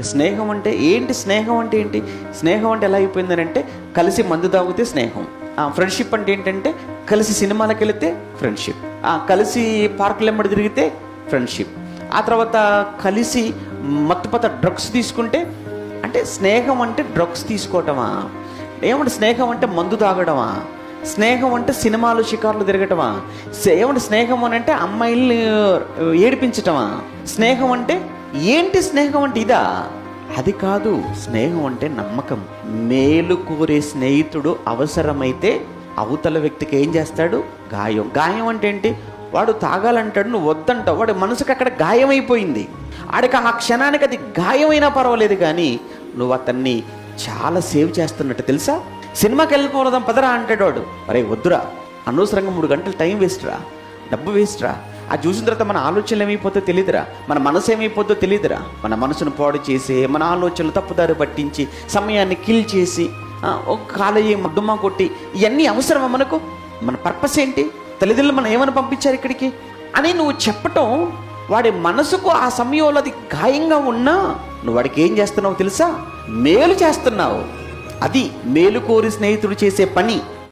స్నేహం అంటే ఏంటి? స్నేహం అంటే ఏంటి? స్నేహం అంటే ఎలా అయిపోయిందని అంటే కలిసి మందు తాగితే స్నేహం. ఫ్రెండ్షిప్ అంటే ఏంటంటే కలిసి సినిమాలకు వెళితే ఫ్రెండ్షిప్. కలిసి పార్కులు ఎమ్మడి తిరిగితే ఫ్రెండ్షిప్. ఆ తర్వాత కలిసి మత్తుపత డ్రగ్స్ తీసుకుంటే అంటే స్నేహం అంటే డ్రగ్స్ తీసుకోవటమా? ఏమంటే స్నేహం అంటే మందు తాగడమా స్నేహం అంటే సినిమాలు షికార్లు తిరగటమా? ఏమంటే స్నేహం అని అంటే అమ్మాయిల్ని ఏడిపించటమా? స్నేహం అంటే ఏంటి స్నేహం అంటే ఇదా? అది కాదు స్నేహం అంటే నమ్మకం. మేలు కోరే స్నేహితుడు అవసరమైతే అవతల వ్యక్తికి ఏం చేస్తాడు? గాయం. గాయం అంటే ఏంటి? వాడు తాగాలంటాడు నువ్వు వద్దంటావు. వాడి మనసుకు అక్కడ గాయమైపోయింది. ఆడికి ఆ క్షణానికి అది గాయమైనా పర్వాలేదు కానీ నువ్వు అతన్ని చాలా సేవ్ చేస్తున్నట్టు తెలుసా? సినిమాకి వెళ్ళిపోదాం పదరా అంటాడు వాడు. అరే వద్దురా. అనవసరంగా మూడు గంటలు టైం వేస్ట్ రా డబ్బు వేస్ట్ రా ఆ చూసిన తర్వాత మన ఆలోచనలు ఏమైపోతే తెలియదురా మన మనసు ఏమైపోద్దో తెలియదురా మన మనసును పాడు చేసి మన ఆలోచనలు తప్పుదారి పట్టించి సమయాన్ని కిల్ చేసి ఒక కాలేజీ దుమ్మా కొట్టి ఇవన్నీ అవసరమా మనకు? మన పర్పస్ ఏంటి? తల్లిదండ్రులు మనం ఏమని పంపించారు ఇక్కడికి? అని నువ్వు చెప్పటం వాడి మనసుకు ఆ సమయంలో అది గాయంగా ఉన్నా నువ్వు వాడికి ఏం చేస్తున్నావు తెలుసా? మేలు చేస్తున్నావు. అది మేలు కోరి స్నేహితుడు చేసే పని.